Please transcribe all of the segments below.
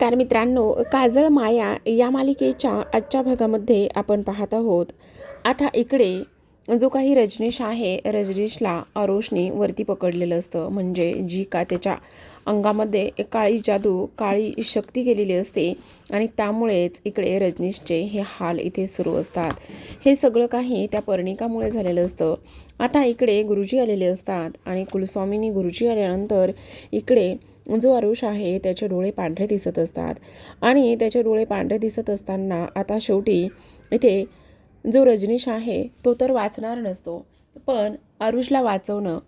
नमस्कार मित्रांनो काजळ माया या मालिकेच्या आजच्या भागामध्ये आपण पाहत आहोत. आता इकडे जो काही रजनीश आहे रजनीशला आरोशने वरती पकडलेलं असतं. म्हणजे जी का त्याच्या अंगामध्ये काळी जादू काळी शक्ती गेलेली असते आणि त्यामुळेच इकडे रजनीशचे हे हाल इथे सुरू असतात. हे सगळं काही त्या पर्णिकामुळे झालेलं असतं. आता इकडे गुरुजी आलेले असतात आणि कुलस्वामींनी गुरुजी आल्यानंतर इकडे जो आरुष आहे त्याचे डोळे पांढरे दिसत असतात. आणि त्याचे डोळे पांढरे दिसत असताना आता शेवटी इथे जो रजनीश आहे तो तर वाचणार नसतो. पण आरुषला वाचवणं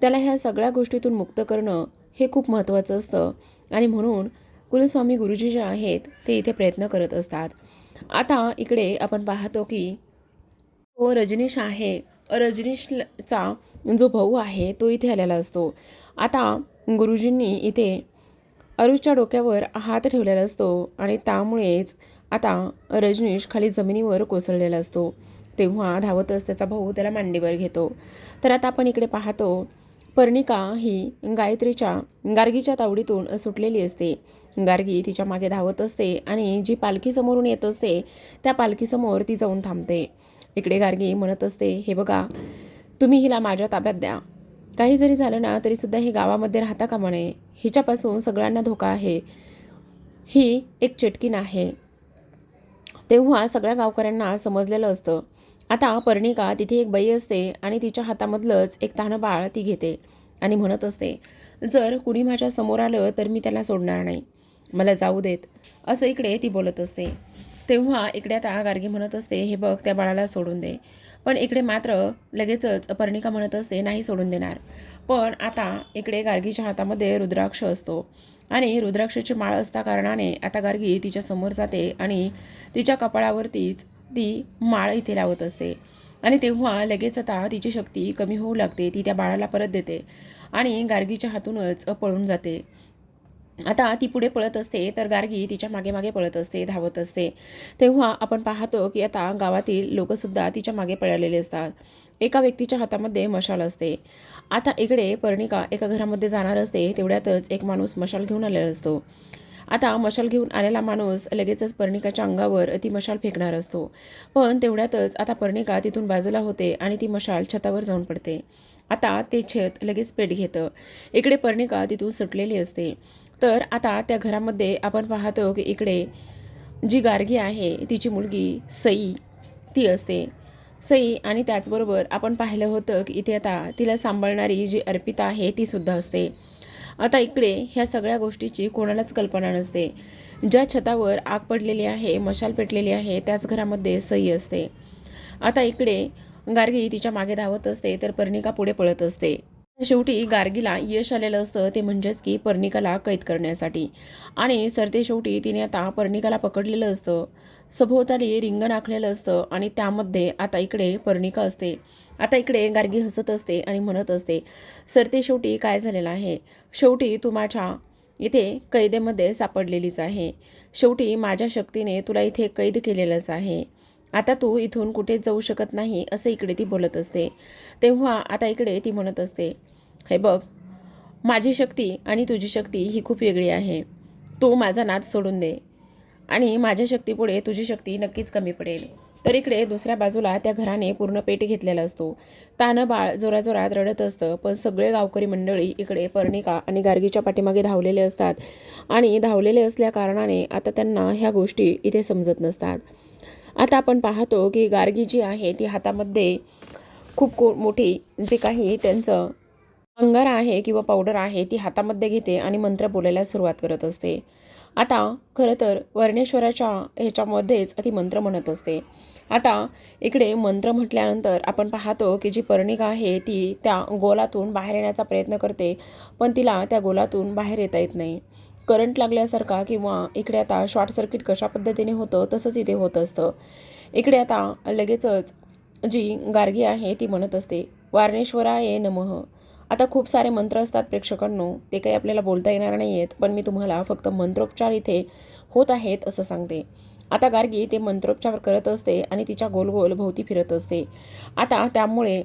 त्याला ह्या सगळ्या गोष्टीतून मुक्त करणं हे खूप महत्त्वाचं असतं. आणि म्हणून कुलस्वामी गुरुजी जे आहेत ते इथे प्रयत्न करत असतात. आता इकडे आपण पाहतो की तो रजनीश आहे रजनीशचा जो भाऊ आहे तो इथे आलेला असतो. आता गुरुजींनी इथे अरुषच्या डोक्यावर हात ठेवलेला असतो आणि त्यामुळेच आता रजनीश खाली जमिनीवर कोसळलेला असतो. तेव्हा धावतच त्याचा भाऊ त्याला मांडीवर घेतो. तर आता आपण इकडे पाहतो पर्णिका ही गायत्रीच्या गार्गीच्या तावडीतून सुटलेली असते. गार्गी तिच्यामागे धावत असते आणि जी पालखीसमोरून येत असते त्या पालखीसमोर ती जाऊन थांबते. इकडे गार्गी म्हणत असते हे बघा तुम्ही हिला माझ्या ताब्यात द्या. काही जरी झालं ना तरीसुद्धा हे गावामध्ये राहता कामा नये. हिच्यापासून सगळ्यांना धोका आहे. ही एक चेटकीन आहे. तेव्हा सगळ्या गावकऱ्यांना समजलेलं असतं. आता पर्णिका तिथे एक बाई असते आणि तिच्या हातामधलंच एक तानं बाळ ती घेते आणि म्हणत असते जर कुणी माझ्यासमोर आलं तर मी त्याला सोडणार नाही. मला जाऊ देत. असं इकडे ती बोलत असते. तेव्हा इकडे आता गार्गी म्हणत असते हे बघ त्या बाळाला सोडून दे. पण इकडे मात्र लगेचच पर्णिका म्हणत असते नाही सोडून देणार. पण आता इकडे गार्गीच्या हातामध्ये रुद्राक्ष असतो आणि रुद्राक्षाची माळ असता कारणाने आता गार्गी तिच्या समोर जाते आणि तिच्या कपाळावरतीच ती माळ इथे लावत असते. आणि तेव्हा लगेच आता तिची शक्ती कमी होऊ लागते ती त्या बाळाला परत देते आणि गार्गीच्या हातूनच पळून जाते. आता ती पुढे पळत असते तर गार्गी तिच्यामागे मागे पळत असते धावत असते. तेव्हा आपण पाहतो की आता गावातील लोकसुद्धा तिच्यामागे पळालेले असतात. एका व्यक्तीच्या हातामध्ये मशाल असते. आता इकडे पर्णिका एका घरामध्ये जाणार असते तेवढ्यातच एक माणूस मशाल घेऊन आलेला असतो. आता मशाल घेऊन आलेला माणूस लगेचच पर्णिकाच्या अंगावर ती मशाल फेकणार असतो. पण तेवढ्यातच आता पर्णिका तिथून बाजूला होते आणि ती मशाल छतावर जाऊन पडते. आता ते छत लगेच पेट घेतं. इकडे पर्णिका तिथून सुटलेली असते. तर आता त्या घरामध्ये आपण पाहतो की इकडे जी गार्गी आहे तिची मुलगी सई ती असते. सई आणि त्याचबरोबर आपण पाहिलं होतं की इथे आता तिला सांभाळणारी जी अर्पिता आहे ती सुद्धा असते. आता इकडे ह्या सगळ्या गोष्टीची कोणालाच कल्पना नसते. ज्या छतावर आग पडलेली आहे मशाल पेटलेली आहे त्याच घरामध्ये सई असते. आता इकडे गार्गी तिच्यामागे धावत असते तर पर्णिका पुढे पळत असते. शेवटी गार्गीला यश आलेलं असतं ते म्हणजेच की पर्णिकाला कैद करण्यासाठी. आणि सरते शेवटी तिने आता पर्णिकाला पकडलेलं असतं. सभोवताली रिंगण आखलेलं असतं आणि त्यामध्ये आता इकडे पर्णिका असते. आता इकडे गार्गी हसत असते आणि म्हणत असते सरते शेवटी काय झालेलं आहे? शेवटी तू माझ्या इथे कैदेमध्ये सापडलेलीच आहे. शेवटी माझ्या शक्तीने तुला इथे कैद केलेलंच आहे. आता तू इथून कुठे जाऊ शकत नाही असं इकडे ती बोलत असते. तेव्हा आता इकडे ती म्हणत असते हे बघ माझी शक्ती आणि तुझी शक्ती ही खूप वेगळी आहे. तू माझा नाद सोडून दे आणि माझ्या शक्तीपुढे तुझी शक्ती नक्कीच कमी पडेल. तर इकडे दुसऱ्या बाजूला त्या घराने पूर्ण पेट घेतलेला असतो. तानं बाळ जोराजोरात रडत असतं पण सगळे गावकरी मंडळी इकडे पर्णिका आणि गार्गीच्या पाठीमागे धावलेले असतात. आणि धावलेले असल्या कारणाने आता त्यांना ह्या गोष्टी इथे समजत नसतात. आता आपण पाहतो की गार्गी जी आहे ती हातामध्ये खूप को मोठी जे काही त्यांचं अंगार आहे किंवा पावडर आहे ती हातामध्ये घेते आणि मंत्र बोलायला सुरुवात करत असते. आता खरं तर वर्णेश्वराच्या ह्याच्यामध्येच ती मंत्र म्हणत असते. आता इकडे मंत्र म्हटल्यानंतर आपण पाहतो की जी पर्णिका आहे ती त्या गोलातून बाहेर येण्याचा प्रयत्न करते पण तिला त्या गोलातून बाहेर येता येत नाही. करंट लागल्यासारखा किंवा इकडे आता शॉर्ट सर्किट कशा पद्धतीने होतं तसंच इथे होत असतं. इकडे आता लगेचच जी गार्गी आहे ती म्हणत असते वारणेश्वराय नमः. आता खूप सारे मंत्र असतात प्रेक्षकांनो ते काही आपल्याला बोलता येणार नाही आहेत पण मी तुम्हाला फक्त मंत्रोपचार इथे होत आहेत असं सांगते. आता गार्गी ते मंत्रोपचार करत असते आणि तिच्या गोल भोवती फिरत असते. आता त्यामुळे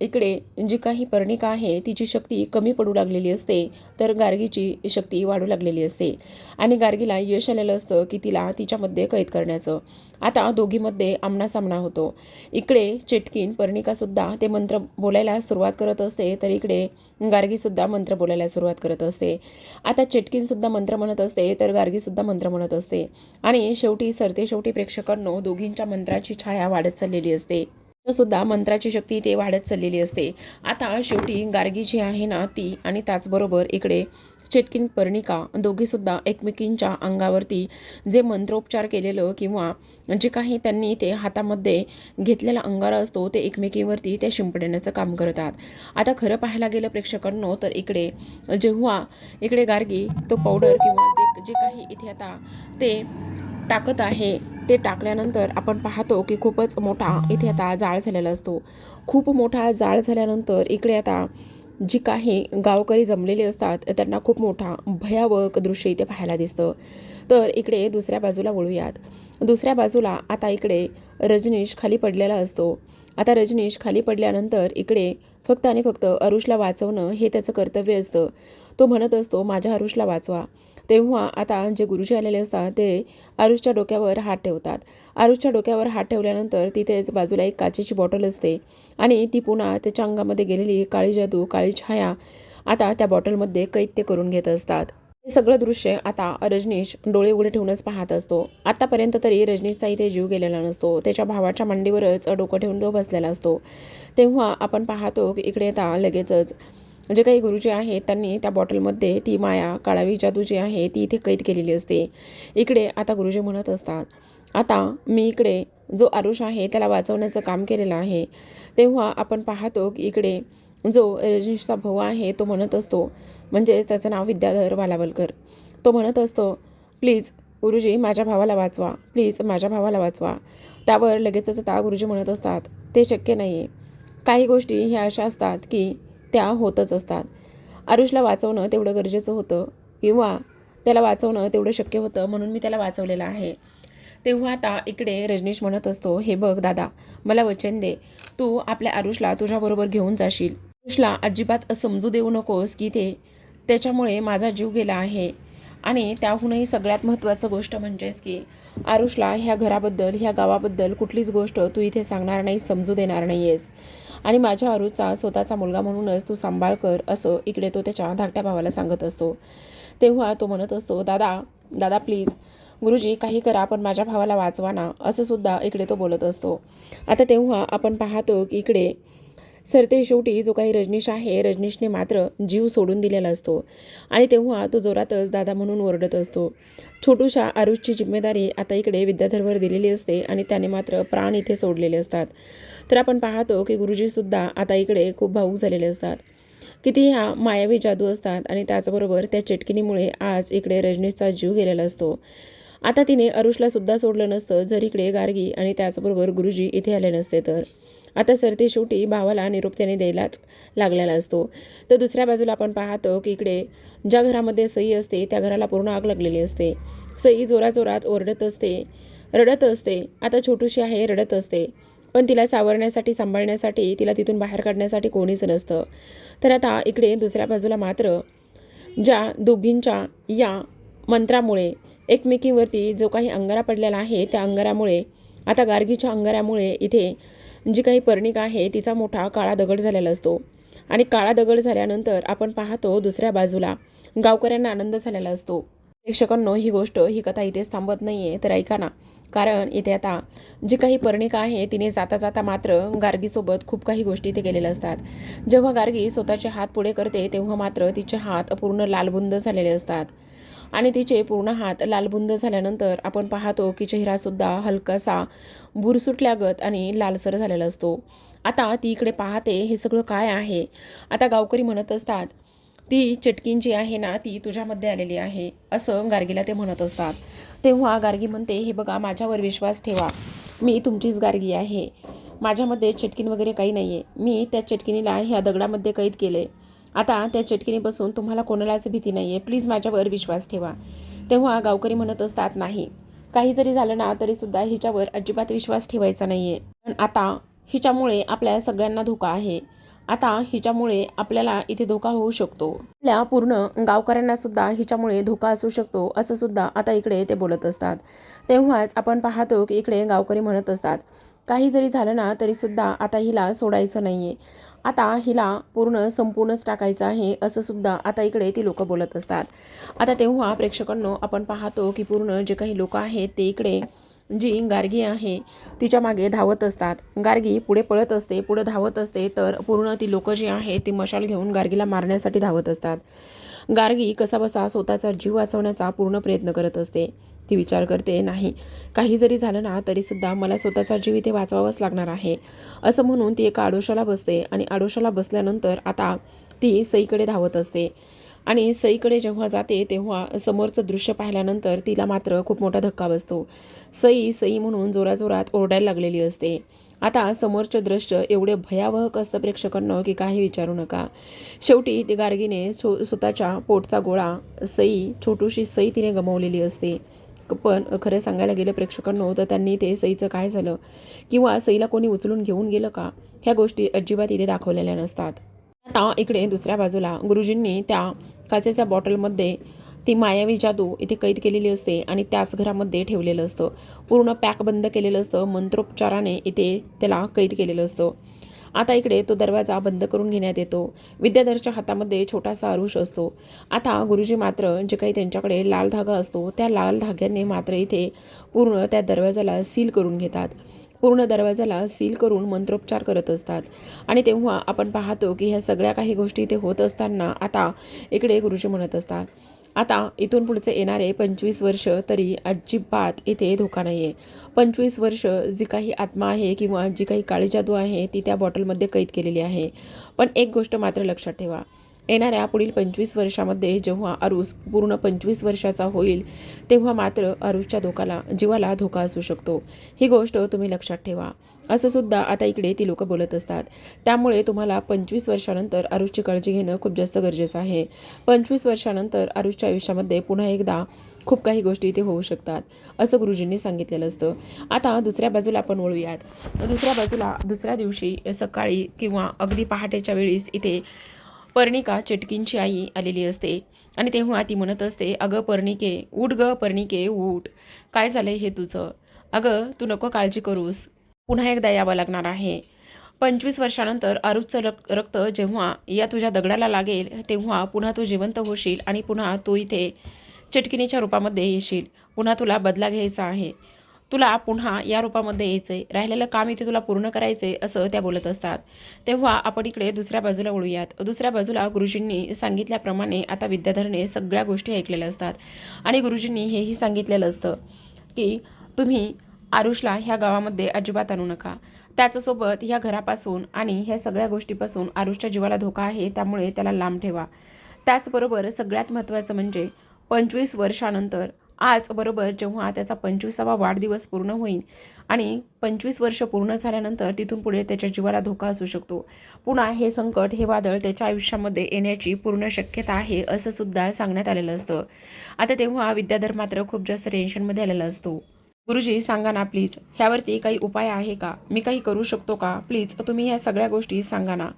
इकडे जी काही पर्णिका आहे तिची शक्ती कमी पडू लागलेली असते तर गार्गीची शक्ती वाढू लागलेली असते. आणि गार्गीला यश आलेलं असतं की तिला तिच्यामध्ये कैद करण्याचं. आता दोघीमध्ये आमनासामना होतो. इकडे चेटकीन पर्णिकासुद्धा ते मंत्र बोलायला सुरुवात करत असते तर इकडे गार्गीसुद्धा मंत्र बोलायला सुरुवात करत असते. आता चेटकीनसुद्धा मंत्र म्हणत असते तर गार्गीसुद्धा मंत्र म्हणत असते. आणि शेवटी सरते शेवटी प्रेक्षकांनो दोघींच्या मंत्राची छाया वाढत चाललेली असते. सुद्धा मंत्राची शक्ती ते वाढत चाललेली असते. आता शेवटी गार्गी जी आहे ना ती आणि त्याचबरोबर इकडे चेटकिन पर्णिका दोघीसुद्धा एकमेकींच्या अंगावरती जे मंत्रोपचार केलेलं किंवा जे काही त्यांनी ते हातामध्ये घेतलेला अंगारा असतो ते एकमेकींवरती ते शिंपडण्याचं काम करतात. आता खरं पाहायला गेलं प्रेक्षकांनो तर इकडे जेव्हा इकडे गार्गी तो पावडर किंवा ते जे काही इथे आता ते टाकत आहे ते टाकल्यानंतर आपण पाहतो की खूपच मोठा इथे आता जाळ झालेला असतो. खूप मोठा जाळ झाल्यानंतर इकडे आता जी काही गावकरी जमलेले असतात त्यांना खूप मोठा भयावक दृश्य इथे पाहायला दिसतं. तर इकडे दुसऱ्या बाजूला वळूयात. दुसऱ्या बाजूला आता इकडे रजनीश खाली पडलेला असतो. आता रजनीश खाली पडल्यानंतर इकडे फक्त आणि फक्त अरुषला वाचवणं हे त्याचं कर्तव्य असतं. तो म्हणत असतो माझ्या अरुषला वाचवा. तेव्हा आता जे गुरुजी आलेले असतात ते आरुषच्या डोक्यावर हात ठेवतात. आरुषच्या डोक्यावर हात ठेवल्यानंतर तिथेच बाजूला एक काचेची बॉटल असते आणि ती पुन्हा त्याच्या अंगामध्ये गेलेली काळी जादू काळी छाया आता त्या बॉटलमध्ये कैद ते करून घेत असतात. हे सगळं दृश्य आता रजनीश डोळे उघडे ठेवूनच पाहत असतो. आतापर्यंत तरी रजनीशचा इथे जीव गेलेला नसतो. त्याच्या भावाच्या मांडीवरच डोकं ठेवून तो बसलेला असतो. तेव्हा आपण पाहतो की इकडे आता लगेचच म्हणजे जे काही गुरुजी आहेत त्यांनी त्या बॉटलमध्ये ती माया काळावी जादू जी आहे ती इथे कैद केलेली असते. इकडे आता गुरुजी म्हणत असतात आता मी इकडे जो आरुष आहे त्याला वाचवण्याचं काम केलेलं आहे. तेव्हा आपण पाहतो की इकडे जो रजनीशचा भाऊ आहे तो म्हणत असतो म्हणजेच त्याचं नाव विद्याधर वालावलकर तो म्हणत असतो प्लीज गुरुजी माझ्या भावाला वाचवा. प्लीज माझ्या भावाला वाचवा. त्यावर लगेचच आता गुरुजी म्हणत असतात ते शक्य नाही आहे काही गोष्टी ह्या अशा असतात की त्या होतच असतात. आरुषला वाचवणं तेवढं गरजेचं होतं किंवा त्याला वाचवणं तेवढं शक्य होतं म्हणून मी त्याला वाचवलेलं आहे. तेव्हा आता इकडे रजनीश म्हणत असतो हे बघ दादा मला वचन दे. तू आपल्या आरुषला तुझ्याबरोबर घेऊन जाशील. आरुषला अजिबात समजू देऊ नकोस की ते त्याच्यामुळे माझा जीव गेला आहे. आणि त्याहूनही सगळ्यात महत्त्वाचं गोष्ट म्हणजेच की आरुषला ह्या घराबद्दल ह्या गावाबद्दल कुठलीच गोष्ट तू इथे सांगणार नाही समजू देणार नाही आहेस आणि माझ्या आरुषचा स्वतःचा मुलगा म्हणूनच तू सांभाळ कर असं इकडे तो त्याच्या धाकट्या भावाला सांगत असतो. तेव्हा तो म्हणत असतो दादा दादा प्लीज गुरुजी काही करा पण माझ्या भावाला वाचवा ना असंसुद्धा इकडे तो बोलत असतो. आता तेव्हा आपण पाहतो की इकडे सरते शेवटी जो काही रजनीश आहे रजनीशने मात्र जीव सोडून दिलेला असतो. आणि तेव्हा तो जोरातच दादा म्हणून ओरडत असतो. छोटूशा आरुषची जिम्मेदारी आता इकडे विद्याधरवर दिलेली असते आणि त्याने मात्र प्राण इथे सोडलेले असतात. तर आपण पाहतो की गुरुजीसुद्धा आता इकडे खूप भाऊक झालेले असतात. किती ह्या मायावी जादू असतात आणि त्याचबरोबर त्या चेटकिनीमुळे आज इकडे रजनीशचा जीव गेलेला असतो. आता तिने अरुषला सुद्धा सोडलं नसतं जर इकडे गार्गी आणि त्याचबरोबर गुरुजी इथे आले नसते तर. आता सरते शेवटी भावाला निरोप त्याने द्यायलाच लागलेला असतो. तर दुसऱ्या बाजूला आपण पाहतो की इकडे ज्या घरामध्ये सई असते त्या घराला पूर्ण आग लागलेली असते. सई जोराजोरात ओरडत असते रडत असते. आता छोटूशी आहे रडत असते. पण तिला सावरण्यासाठी सांभाळण्यासाठी तिला तिथून बाहेर काढण्यासाठी कोणीच नसतं. तर आता इकडे दुसऱ्या बाजूला मात्र ज्या दोघींच्या या मंत्रामुळे एकमेकींवरती जो काही अंगारा पडलेला आहे त्या अंगारामुळे आता गार्गीच्या अंगारामुळे इथे जी काही पर्णिका आहे तिचा मोठा काळा दगड झालेला असतो. आणि काळा दगड झाल्यानंतर आपण पाहतो दुसऱ्या बाजूला गावकऱ्यांना आनंद झालेला असतो. प्रेक्षकांनो ही गोष्ट ही कथा इथेच थांबत नाही आहे तर ऐका ना. कारण इथे आता जी काही पर्णिका आहे तिने जाता जाता मात्र गार्गीसोबत खूप काही गोष्टी इथे केलेल्या असतात. जेव्हा गार्गी स्वतःचे हात पुढे करते तेव्हा मात्र तिचे हात पूर्ण लालबुंद झालेले असतात. आणि तिचे पूर्ण हात लालबुंद झाल्यानंतर आपण पाहतो की चेहरासुद्धा हलकासा बुरसुटल्यागत आणि लालसर झालेला असतो. आता ती इकडे पाहते हे सगळं काय आहे? आता गावकरी म्हणत असतात ती चटकीन जी आहे ना ती तुझ्यामध्ये आलेली आहे असं गार्गीला ते म्हणत असतात. तेव्हा गार्गी म्हणते हे बघा माझ्यावर विश्वास ठेवा. मी तुमचीच गार्गी आहे. माझ्यामध्ये चटकीन वगैरे काही नाही आहे मी त्या चटकिनीला ह्या दगडामध्ये कैद केले आता त्या चटकिनीपासून तुम्हाला कोणालाच भीती नाही आहे प्लीज माझ्यावर विश्वास ठेवा. तेव्हा गावकरी म्हणत असतात नाही. काही जरी झालं ना तरीसुद्धा हिच्यावर अजिबात विश्वास ठेवायचा नाही आहे पण आता हिच्यामुळे आपल्या सगळ्यांना धोका आहे. आता हिच्यामुळे आपल्याला इथे धोका होऊ शकतो. आपल्या पूर्ण गावकऱ्यांना सुद्धा हिच्यामुळे धोका असू शकतो असं सुद्धा आता इकडे ते बोलत असतात. तेव्हाच आपण पाहतो की इकडे गावकरी म्हणत असतात काही जरी झालं ना तरी सुद्धा आता हिला सोडायचं नाही आहे आता हिला पूर्ण संपूर्णच टाकायचं आहे असं सुद्धा आता इकडे ती लोक बोलत असतात. आता तेव्हा प्रेक्षकांनो आपण पाहतो की पूर्ण जे काही लोक आहेत ते इकडे जी गार्गी आहे तिच्यामागे धावत असतात. गार्गी पुढे पळत असते पुढे धावत असते तर पूर्ण ती लोक जी आहेत ती मशाल घेऊन गार्गीला मारण्यासाठी धावत असतात. गार्गी कसाबसा स्वतःचा जीव वाचवण्याचा पूर्ण प्रयत्न करत असते. ती विचार करते नाही काही जरी झालं ना तरीसुद्धा मला स्वतःचा जीव इथे वाचवावाच लागणार आहे. असं म्हणून ती एका आडोशाला बसते आणि आडोशाला बसल्यानंतर आता ती सईकडे धावत असते. आणि सईकडे जेव्हा जाते तेव्हा समोरचं दृश्य पाहिल्यानंतर तिला मात्र खूप मोठा धक्का बसतो. सई सई म्हणून जोराजोरात ओरडायला लागलेली असते. आता समोरचं दृश्य एवढे भयावह असतं प्रेक्षकांना की काही विचारू नका. शेवटी ती गार्गीने सो स्वतःच्या पोटचा गोळा सई छोटूशी सई तिने गमावलेली असते. पण खरं सांगायला गेलं प्रेक्षकांनो तर त्यांनी ते सईचं काय झालं? किंवा सईला कोणी उचलून घेऊन गेलं का? ह्या गोष्टी अजिबात इथे दाखवलेल्या नसतात. आता इकडे दुसऱ्या बाजूला गुरुजींनी त्या काचेच्या बॉटलमध्ये ती मायावी जादू इथे कैद केलेली असते आणि त्याच घरामध्ये ठेवलेलं असतं. पूर्ण पॅक बंद केलेलं असतं. मंत्रोपचाराने इथे त्याला कैद केलेलं असतं. आता इकडे तो दरवाजा बंद करून घेण्यात येतो. विद्याधरच्या हातामध्ये छोटासा आरुष असतो. आता गुरुजी मात्र जे काही त्यांच्याकडे लाल धागा असतो त्या लाल धाग्याने मात्र इथे पूर्ण त्या दरवाजाला सील करून घेतात. पूर्ण दरवाजाला सील करून मंत्रोपचार करत असतात. आणि तेव्हा आपण पाहतो की ह्या सगळ्या काही गोष्टी इथे होत असताना आता इकडे गुरुजी म्हणत असतात. आता इथून पुढचे येणारे पंचवीस वर्ष तरी अजिबात इथे धोका नाही आहे पंचवीस वर्ष जी काही आत्मा आहे किंवा जी काही काळी जादू आहे ती त्या बॉटलमध्ये कैद केलेली आहे. पण एक गोष्ट मात्र लक्षात ठेवा. येणाऱ्या पुढील पंचवीस वर्षामध्ये जेव्हा अरुस पूर्ण पंचवीस वर्षाचा होईल तेव्हा मात्र अरुसच्या धोकाला जीवाला धोका असू शकतो. ही गोष्ट तुम्ही लक्षात ठेवा. असं सुद्धा आता इकडे ती लोक बोलत असतात. त्यामुळे तुम्हाला पंचवीस वर्षानंतर आरुषची काळजी घेणं खूप जास्त गरजेचं आहे. पंचवीस वर्षानंतर आरुषच्या आयुष्यामध्ये पुन्हा एकदा खूप काही गोष्टी इथे होऊ शकतात असं गुरुजींनी सांगितलेलं असतं. आता दुसऱ्या बाजूला आपण वळूयात. दुसऱ्या बाजूला दुसऱ्या दिवशी सकाळी किंवा अगदी पहाटेच्या वेळीस इथे पर्णिका चेटकींची आई आलेली असते. आणि तेव्हा ती म्हणत असते अगं पर्णिके उठ ग पर्णिके उठ. काय झालं हे तुझं? अगं तू नको काळजी करूस. पुन्हा एकदा यावं लागणार आहे. पंचवीस वर्षानंतर आरुजचं रक रक्त जेव्हा या तुझ्या दगडाला लागेल तेव्हा पुन्हा तू जिवंत होशील आणि पुन्हा तू इथे चटकिनीच्या रूपामध्ये येशील. पुन्हा तुला बदला घ्यायचा आहे. तुला पुन्हा या रूपामध्ये यायचं आहे राहिलेलं काम इथे तुला पूर्ण करायचं आहे असं त्या बोलत असतात. तेव्हा आपण इकडे दुसऱ्या बाजूला वळूयात. दुसऱ्या बाजूला गुरुजींनी सांगितल्याप्रमाणे आता विद्याधरने सगळ्या गोष्टी ऐकलेल्या असतात. आणि गुरुजींनी हेही सांगितलेलं असतं की तुम्ही आरुषला ह्या गावामध्ये अजिबात आणू नका. त्याच्यासोबत ह्या घरापासून आणि ह्या सगळ्या गोष्टीपासून आरुषच्या जीवाला धोका आहे त्यामुळे त्याला लांब ठेवा. त्याचबरोबर सगळ्यात महत्त्वाचं म्हणजे पंचवीस वर्षानंतर आज बरोबर जेव्हा त्याचा पंचवीसावा वाढदिवस पूर्ण होईल आणि पंचवीस वर्ष पूर्ण झाल्यानंतर तिथून पुढे त्याच्या जीवाला धोका असू शकतो. पुन्हा हे संकट हे वादळ त्याच्या आयुष्यामध्ये येण्याची पूर्ण शक्यता आहे असं सुद्धा सांगण्यात आलेलं असतं. आता तेव्हा विद्याधर मात्र खूप जास्त टेन्शनमध्ये आलेला असतो. गुरुजी सांगा ना प्लीज ह्यावरती काही उपाय आहे का? मी काही करू शकतो का? प्लीज तुम्ही ह्या सगळ्या गोष्टी सांगा ना.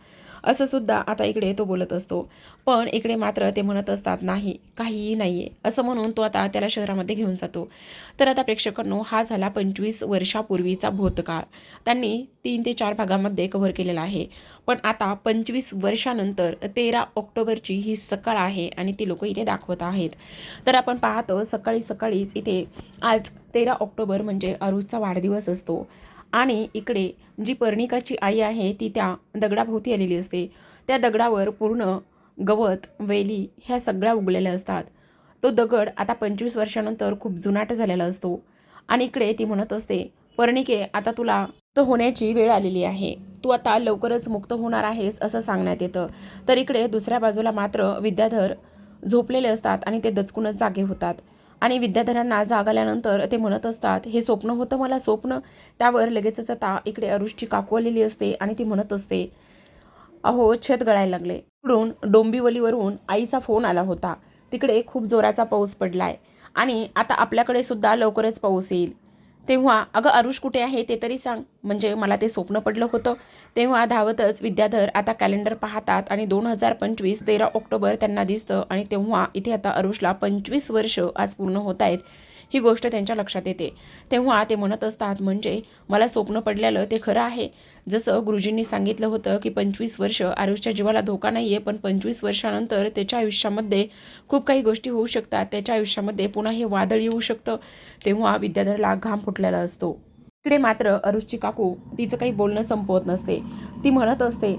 असं सुद्धा आता इकडे तो बोलत असतो. पण इकडे मात्र ते म्हणत असतात नाही काहीही नाही आहे असं म्हणून तो आता त्याला शहरामध्ये घेऊन जातो. तर आता प्रेक्षकांनो हा झाला पंचवीस वर्षापूर्वीचा भूतकाळ. त्यांनी तीन ते चार भागामध्ये कव्हर केलेला आहे. पण आता पंचवीस वर्षानंतर तेरा ऑक्टोबरची ही सकाळ आहे आणि ती लोक इथे दाखवत आहेत. तर आपण पाहतो सकाळी सकाळीच इथे आज तेरा ऑक्टोबर म्हणजे अरुजचा वाढदिवस असतो. आणि इकडे जी पर्णिकाची आई आहे ती त्या दगडाभोवती आलेली असते. त्या दगडावर पूर्ण गवत वेली ह्या सगळ्या उगलेल्या असतात. तो दगड आता पंचवीस वर्षानंतर खूप जुनाट झालेला असतो. आणि इकडे ती म्हणत असते पर्णिके आता तुला तो होण्याची वेळ आलेली आहे. तू आता लवकरच मुक्त होणार आहेस असं सांगण्यात येतं. तर इकडे दुसऱ्या बाजूला मात्र विद्याधर झोपलेले असतात आणि ते दचकूनच जागे होतात. आणि विद्याधरांना जाग आल्यानंतर ते म्हणत असतात हे स्वप्न होतं मला स्वप्न. त्यावर लगेचच आता इकडे अरुषची काकू आलेली असते आणि ती म्हणत असते अहो छत गळायला लागले. इकडून डोंबिवलीवरून आईचा फोन आला होता. तिकडे खूप जोराचा पाऊस पडलाय. आणि आता आपल्याकडे सुद्धा लवकरच पाऊस येईल. तेव्हा अगं अरुष कुठे आहे ते तरी सांग. म्हणजे मला ते स्वप्न पडलं होतं. तेव्हा धावतच विद्याधर आता कॅलेंडर पाहतात आणि दोन हजार पंचवीस तेरा ऑक्टोबर त्यांना दिसतं आणि तेव्हा इथे आता अरुषला पंचवीस वर्ष आज पूर्ण होत आहेत. ही गोष्ट त्यांच्या लक्षात येते. तेव्हा ते म्हणत असतात म्हणजे मला स्वप्न पडलेलं ते खरं आहे. जसं गुरुजींनी सांगितलं होतं की पंचवीस वर्ष आरुषच्या जीवाला धोका नाही आहे पण पंचवीस वर्षानंतर त्याच्या आयुष्यामध्ये खूप काही गोष्टी होऊ शकतात. त्याच्या आयुष्यामध्ये पुन्हा हे वादळ येऊ शकतं. तेव्हा विद्याधरला घाम फुटलेला असतो. इकडे मात्र अरुषची काकू तिचं काही बोलणं संपवत नसते. ती म्हणत असते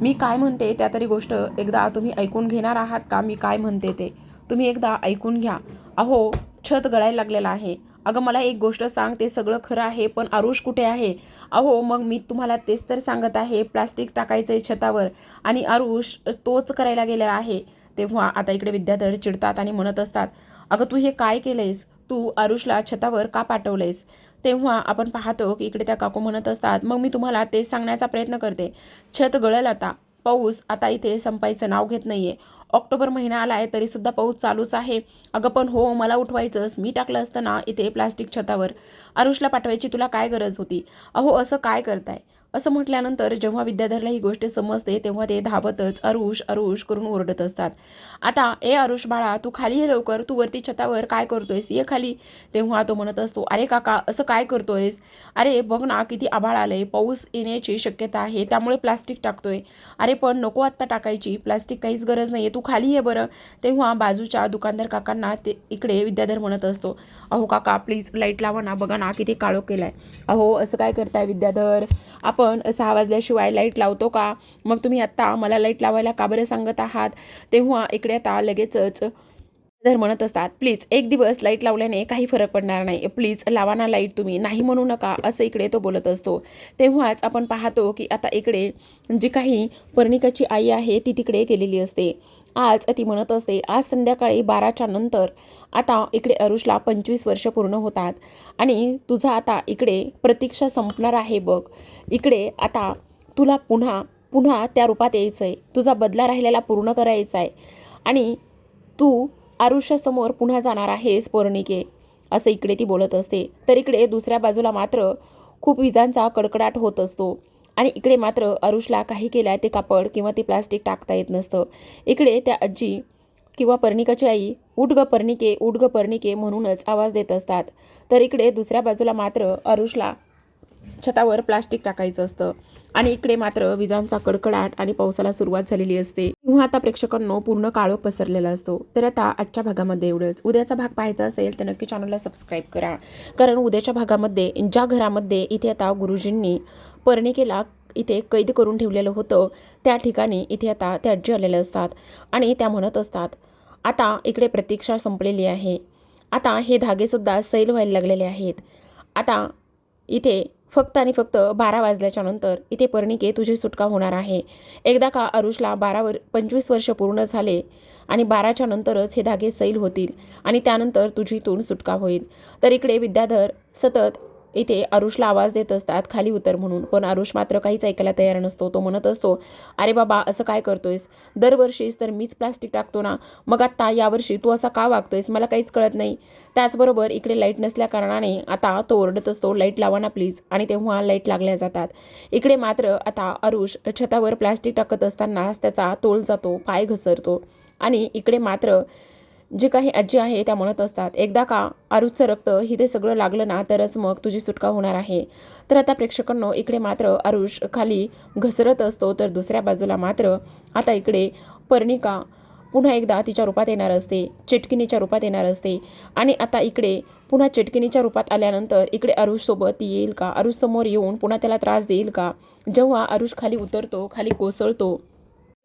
मी काय म्हणते त्या तरी गोष्ट एकदा तुम्ही ऐकून घेणार आहात का? मी काय म्हणते ते? तुम्ही एकदा ऐकून घ्या. अहो छत गळायला लागलेलं आहे. अगं मला एक गोष्ट सांग ते सगळं खरं आहे पण आरुष कुठे आहे? अहो मग मी तुम्हाला तेच तर सांगत आहे प्लास्टिक टाकायचं आहे छतावर. आणि आरुष तोच करायला गेलेला आहे. तेव्हा आता इकडे विद्याधर चिडतात आणि म्हणत असतात अगं तू हे काय केलंयस? तू आरुषला छतावर का पाठवलंयस? तेव्हा आपण पाहतो की इकडे त्या काकू म्हणत असतात मग मी तुम्हाला तेच सांगण्याचा प्रयत्न करते. छत गळल आता. पाऊस आता इथे संपायचं नाव घेत नाही आहे ऑक्टोबर महिना आला आहे तरीसुद्धा पाऊस चालूच आहे. अगं पण हो मला उठवायचंच. मी टाकलं असतं ना इथे प्लास्टिक छतावर. आरुषला पाठवायची तुला काय गरज होती? अहो असं काय करताय? असं म्हटल्यानंतर जेव्हा विद्याधरला ही गोष्ट समजते तेव्हा ते धावतच अरुष अरुष करून ओरडत असतात. आता ए अरुष बाळा तू खाली ये लवकर तू वरती छतावर काय करतोयस? ये खाली. तेव्हा तो म्हणत असतो अरे काका असं काय करतोयस? अरे बघ ना किती आभाळ आलंय. पाऊस येण्याची शक्यता आहे त्यामुळे प्लास्टिक टाकतोय. अरे पण नको आत्ता टाकायची प्लास्टिक काहीच गरज नाही आहे तू खाली ये बरं. तेव्हा बाजूच्या दुकानदार काकांना ते इकडे विद्याधर म्हणत असतो अहो काका प्लीज लाइट लावा ना बघा ना किती काळोख केलाय. अहो असं काय करताय विद्याधर? आपण सहा वाजल्याशिवाय लाइट लावतो का? मग तुम्ही आत्ता मला लाइट लावायला का बरं सांगत आहात? तेव्हा इकडे आता लगेचच तर म्हणत असतात प्लीज एक दिवस लाइट लावल्याने काही फरक पडणार नाही. प्लीज लावा ना लाइट तुम्ही. नाही म्हणू नका असं इकडे तो बोलत असतो. तेव्हाच आपण पाहतो की आता इकडे जी काही पर्णिकाची आई आहे ती तिकडे गेलेली असते. आज ती म्हणत असते. आज संध्याकाळी बाराच्या नंतर आता इकडे अरुषला पंचवीस वर्ष पूर्ण होतात. आणि तुझा आता इकडे प्रतीक्षा संपणार आहे बघ. इकडे आता तुला पुन्हा पुन्हा त्या रूपात यायचं आहे तुझा बदला राहिलेला पूर्ण करायचा आहे आणि तू आरुष्यासमोर पुन्हा जाणार आहेस पौर्णिके असं इकडे ती बोलत असते. तर इकडे दुसऱ्या बाजूला मात्र खूप विजांचा कडकडाट होत असतो. आणि इकडे मात्र अरुषला काही केल्या ते कापड किंवा ते प्लास्टिक टाकता येत नसतं. इकडे त्या आजी किंवा पर्णिकाची आई उठ पर्णिके उडग पर्णिके म्हणूनच आवाज देत असतात. तर इकडे दुसऱ्या बाजूला मात्र अरुषला छतावर प्लास्टिक टाकायचं असतं. आणि इकडे मात्र विजांचा कडकडाट आणि पावसाला सुरुवात झालेली असते. किंवा आता प्रेक्षकांनो पूर्ण काळोख पसरलेला असतो. तर आता आजच्या भागामध्ये एवढंच. उद्याचा भाग पाहायचा असेल तर नक्की चॅनलला सबस्क्राईब करा. कारण उद्याच्या भागामध्ये ज्या घरामध्ये इथे आता गुरुजींनी पर्णिकेला इथे कैद करून ठेवलेलं होतं. त्या ठिकाणी इथे आता त्या आजी आलेल्या असतात आणि त्या म्हणत असतात आता इकडे प्रतीक्षा संपलेली आहे. आता हे धागेसुद्धा सैल व्हायला लागलेले आहेत. आता इथे फक्त आणि फक्त बारा वाजल्याच्या नंतर इथे पर्णिके तुझी सुटका होणार आहे. एकदा का अरुषला बारा वर पंचवीस वर्ष पूर्ण झाले आणि बाराच्या नंतरच हे धागे सैल होतील आणि त्यानंतर तुझी इथून सुटका होईल. तर इकडे विद्याधर सतत इथे अरुषला आवाज देत असतात खाली उतर म्हणून. पण अरुष मात्र काहीच ऐकायला तयार नसतो. तो म्हणत असतो अरे बाबा असं काय करतोयस? दरवर्षीच तर मीच प्लास्टिक टाकतो ना. मग आत्ता यावर्षी तू असा का वागतोयस? मला काहीच कळत नाही. त्याचबरोबर इकडे लाइट नसल्या कारणाने आता तो ओरडत असतो लाइट लावा ना प्लीज. आणि तेव्हा लाइट लागल्या जातात. इकडे मात्र आता अरुष छतावर प्लास्टिक टाकत असतानाच त्याचा तोल जातो पाय घसरतो. आणि इकडे मात्र जे काही आजी आहे त्या म्हणत असतात एकदा का आरुचं रक्त ही ते सगळं लागलं ना तरच मग तुझी सुटका होणार आहे. तर आता प्रेक्षकांनो इकडे मात्र आरुष खाली घसरत असतो तर दुसऱ्या बाजूला मात्र आता इकडे पर्णिका पुन्हा एकदा तिच्या रूपात येणार असते चिटकिनीच्या रूपात येणार असते. आणि आता इकडे पुन्हा चिटकिनीच्या रूपात आल्यानंतर इकडे आरुषसोबत ती येईल का? आरुष समोर येऊन पुन्हा त्याला त्रास देईल का? जेव्हा आरुष खाली उतरतो खाली कोसळतो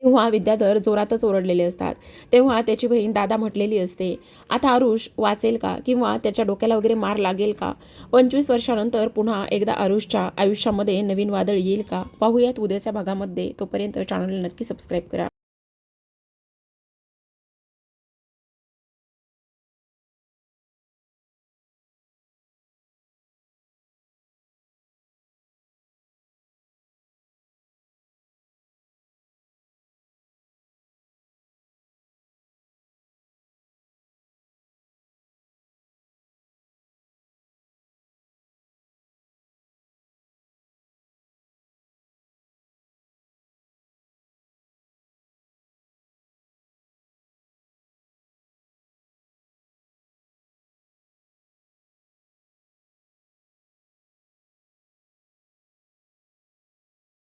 तेव्हा विद्याधर जोरातच ओरडलेले असतात. तेव्हा त्याची बहीण दादा म्हटलेली असते आता आरुष वाचेल का किंवा त्याच्या डोक्याला वगैरे मार लागेल का? पंचवीस वर्षानंतर पुन्हा एकदा आरुषच्या आयुष्यामध्ये नवीन वादळ येईल का? पाहूयात उद्याच्या भागामध्ये तोपर्यंत चॅनलला नक्की सबस्क्राईब करा.